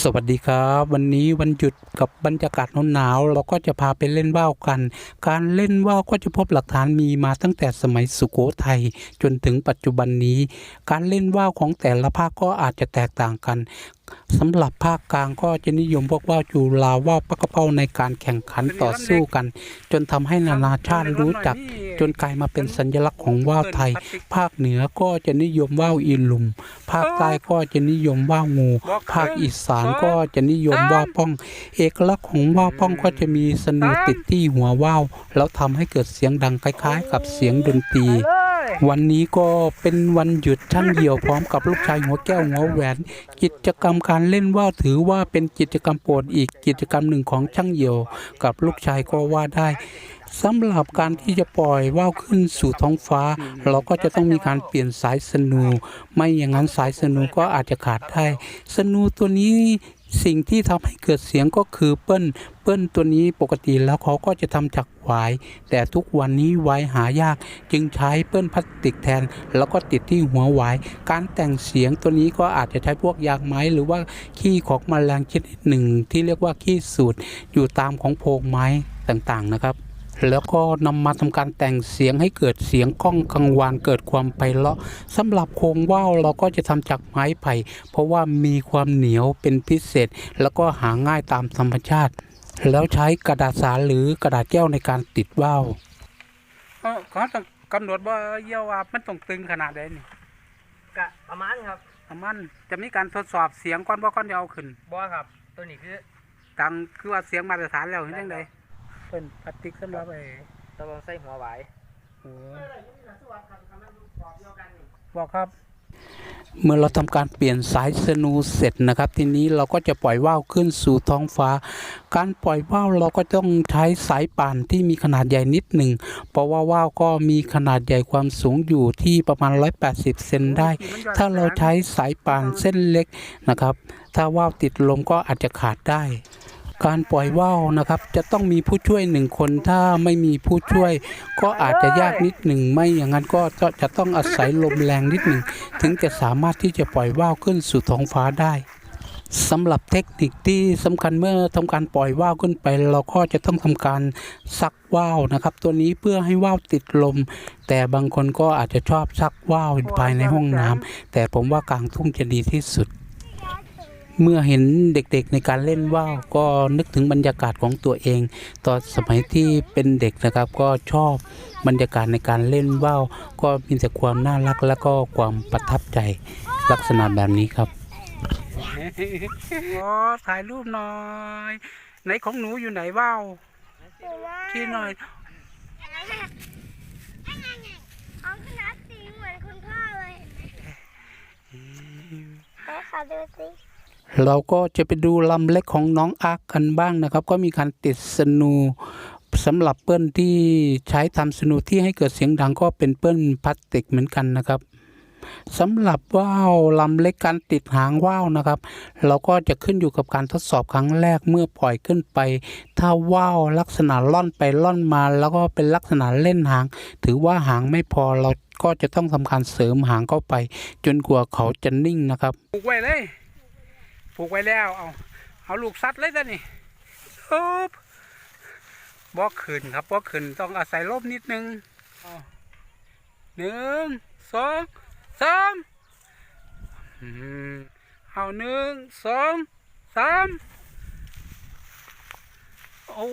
สวัสดีครับ วันนี้วันหยุดกับบรรยากาศหนาวเราก็จะพาไปเล่นว่าวกัน การเล่นว่าวก็จะพบหลักฐานมีมาตั้งแต่สมัยสุโขทัยจนถึงปัจจุบันนี้ การเล่นว่าวของแต่ละภาคก็อาจจะแตกต่างกัน สำหรับภาคกลางก็จะนิยมพวกว่าวจูลาว่าวปักกระเป้าในการแข่งขันต่อสู้กัน จนทำให้นานาชาติรู้จัก จนกลายมาเป็นสัญลักษณ์ของว่าวไทย ภาคเหนือก็จะนิยมว่าวอีลุม ภาคใต้ก็จะนิยมว่าวงู ภาคอีสานก็จะนิยมว่าวป้อง เอกลักษณ์ของว่าวป้องก็จะมีสนูติดที่หัวว่าวแล้วทำให้เกิดเสียงดังคล้ายๆ กับเสียงดนตรี วันนี้ก็เป็นวันหยุดช่างเหี่ยวพร้อมกับลูกชายหัวแก้วหัวแหวน กิจกรรมการเล่นว่าวถือว่าเป็นกิจกรรมโปรดอีกกิจกรรมหนึ่งของช่างเหี่ยวกับลูกชายก็ว่าได้สำหรับการที่จะปล่อยว่าวขึ้นสู่ท้องฟ้า เราก็จะต้องมีการเปลี่ยนสายสนู ไม่อย่างนั้นสายสนูก็อาจจะขาดได้ สนูตัวนี้ สิ่งที่ทำให้เกิดเสียงก็คือเปิ้ล เปิ้ลตัวนี้ปกติแล้วเขาก็จะทำจากหวาย แต่ทุกวันนี้หวายหายากจึงใช้เปิ้ลพลาสติกแทน แล้วก็ติดที่หัวหวาย การแต่งเสียงตัวนี้ก็อาจจะใช้พวกยางไม้ หรือว่าขี้ของแมลงชนิดหนึ่งที่เรียกว่าขี้สูตรอยู่ตามของโพรงไม้ต่างๆนะครับ แล้วก็นำมาทำการแต่งเสียงให้เกิดเสียงก้องกังวานเกิดความไพเราะสำหรับโครงว่าวเราก็จะทำจากไม้ไผ่ เพราะว่ามีความเหนียวเป็นพิเศษ แล้วก็หาง่ายตามธรรมชาติ แล้วใช้กระดาษสาหรือกระดาษแก้วในการติดว่าวเออเขาต้องกำหนดว่าเยี่ยวว่ามันต้องตึงขนาดใดนี่กะประมาณครับมันจะมีการทดสอบเสียงก่อนว่าก่อนจะเอาขึ้นบอครับ ตัวนี้คือตังคือว่าเสียงมาตรฐานแล้วเห็นยังไง เป็นพลาสติกสำหรับไอ้ตัวใส่หัวไหวายโอ้บอกครับ เมื่อเราทำการเปลี่ยนสายสนูเสร็จนะครับ ทีนี้เราก็จะปล่อยว่าวขึ้นสู่ท้องฟ้า การปล่อยว่าวเราก็ต้องใช้สายป่านที่มีขนาดใหญ่นิดหนึ่ง เพราะว่าว่าวก็มีขนาดใหญ่ความสูงอยู่ที่ประมาณ 180 เซนได้ ถ้าเราใช้สายป่านเส้นเล็กนะครับ ถ้าว่าวติดลมก็อาจจะขาดได้ การปล่อยว่าวนะครับ จะต้องมีผู้ช่วยหนึ่งคนถ้าไม่มีผู้ช่วย ก็อาจจะยากนิดหนึ่งไม่อย่างนั้นก็จะต้องอาศัยลมแรงนิดหนึ่งถึงจะสามารถที่จะปล่อยว่าวขึ้นสู่ท้องฟ้าได้สำหรับเทคนิคที่สำคัญเมื่อทำการปล่อยว่าวขึ้นไป เราก็จะต้องทำการซักว่าวนะครับ ตัวนี้เพื่อให้ว่าวติดลม แต่บางคนก็อาจจะชอบซักว่าวภายในห้องน้ำแต่ผมว่ากลางทุ่งจะดีที่สุด เมื่อเห็นเด็กๆในการเล่นว่าวก็นึกถึงบรรยากาศของตัวเอง ตอนสมัยที่เป็นเด็กนะครับ ก็ชอบบรรยากาศในการเล่นว่าวก็มีแต่ความน่ารักและก็ความประทับใจลักษณะแบบนี้ครับอ๋อถ่ายรูปหน่อย ไหนของหนูอยู่ไหนว่าวที่หน่อยเอาขนาดสีเหมือนคุณพ่อเลยไปค่ะดูสิ เราก็จะไปดูลำเล็กของน้องอาร์คกันบ้างนะครับ ก็มีการติดสนูสำหรับเปิ้ลที่ใช้ทำสนูที่ให้เกิดเสียงดังก็เป็นเปิ้ลพลาสติกเหมือนกันนะครับสำหรับว่าวลำเล็กการติดหางว่าวนะครับ เราก็จะขึ้นอยู่กับการทดสอบครั้งแรกเมื่อปล่อยขึ้นไป ถ้าว่าวลักษณะล่อนไปล่อนมา แล้วก็เป็นลักษณะเล่นหาง ถือว่าหางไม่พอเราก็จะต้องทำการเสริมหางเข้าไป จนกว่าเขาจะนิ่งนะครับผูกไว้เลย ผูกไว้แล้วเอาเอาลูกซัดเลยจ้ะนี่ฮึบบ่ขึ้นครับบ่ขึ้นต้องอาศัยลมนิดนึงหนึ่งสองสามเอาหนึ่งสองสามโอ้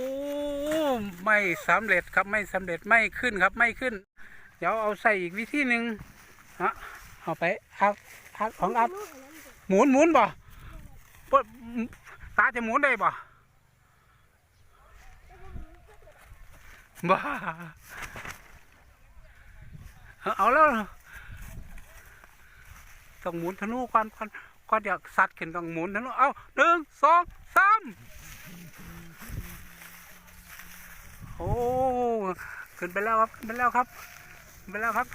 ไม่สำเร็จครับไม่สำเร็จไม่ขึ้นครับไม่ขึ้น เดี๋ยวเอาใส่อีกวิธีหนึ่งฮะเอาไปอัพอัพของอัพหมุนหมุนบ่ ตาจะหมุนได้บ่บ้าเอาเอาแล้วต้องหมุนธนูก่อนก่อนก่อนเดี๋ยวสัตว์ขึ้นต้องหมุนธนูเอาหนึ่งสองสามโอ้ขึ้นไปแล้วครับขึ้นไปแล้วครับขึ้นไปแล้วครับ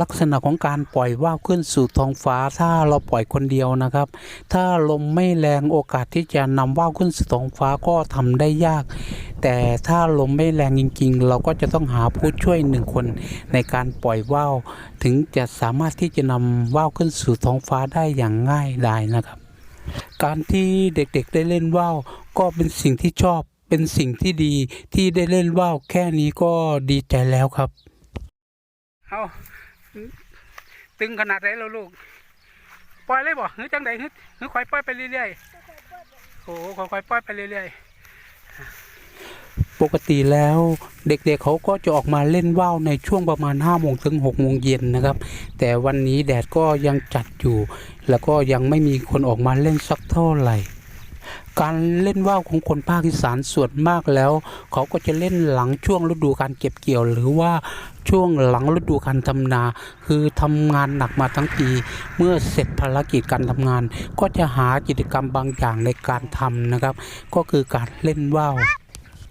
ลักษณะของการปล่อยว่าวขึ้นสู่ท้องฟ้าถ้าเราปล่อยคนเดียวนะครับ ถ้าลมไม่แรงโอกาสที่จะนำว่าวขึ้นสู่ท้องฟ้าก็ทำได้ยาก แต่ถ้าลมไม่แรงจริง ๆ เราก็จะต้องหาผู้ช่วยหนึ่งคนในการปล่อยว่าวถึงจะสามารถที่จะนำว่าวขึ้นสู่ท้องฟ้าได้อย่างง่ายดายนะครับ การที่เด็กๆได้เล่นว่าวก็เป็นสิ่งที่ชอบเป็นสิ่งที่ดีที่ได้เล่นว่าวแค่นี้ก็ดีใจแล้วครับ เอา ตึงขนาดไหนแล้วลูก ปล่อยเลยบ่หรือจังใดหรือหรือค่อยปล่อยไปเรื่อยๆโอ้ค่อยๆปล่อยไปเรื่อยๆ ปกติแล้วเด็กๆเขาก็จะออกมาเล่นว่าวในช่วงประมาณ5โมงถึง6โมงเย็นนะครับ แต่วันนี้แดดก็ยังจัดอยู่ แล้วก็ยังไม่มีคนออกมาเล่นสักเท่าไหร่ การเล่นว่าวของคนภาคอีสานส่วนมากแล้ว เขาก็จะเล่นหลังช่วงฤดูการเก็บเกี่ยว หรือว่าช่วงหลังฤดูการทำนา คือทำงานหนักมาทั้งปี เมื่อเสร็จภารกิจการทำงาน ก็จะหากิจกรรมบางอย่างในการทำนะครับ ก็คือการเล่นว่าว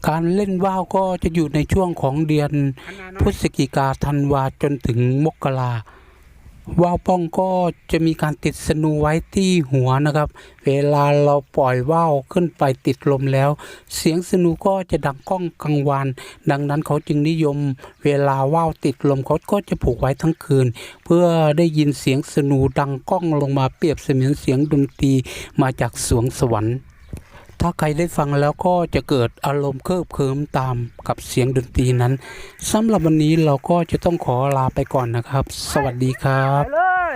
การเล่นว่าวก็จะอยู่ในช่วงของเดือนพฤศจิกาธันวาจนถึงมกรา ว่าวป้องก็จะมีการติดสนูไว้ที่หัวนะครับ เวลาเราปล่อยว่าวขึ้นไปติดลมแล้ว เสียงสนูก็จะดังก้องกังวานดังนั้นเขาจึงนิยม เวลาว่าวติดลมเขาก็จะผูกไว้ทั้งคืน เพื่อได้ยินเสียงสนูดังก้องลงมาเปรียบเสมือนเสียงดนตรีมาจากสวงสวรรค์ ถ้าใครได้ฟังแล้วก็จะเกิดอารมณ์เคลิบเคลิ้มตามกับเสียงดนตรีนั้นสำหรับวันนี้เราก็จะต้องขอลาไปก่อนนะครับ สวัสดีครับ ไปเลย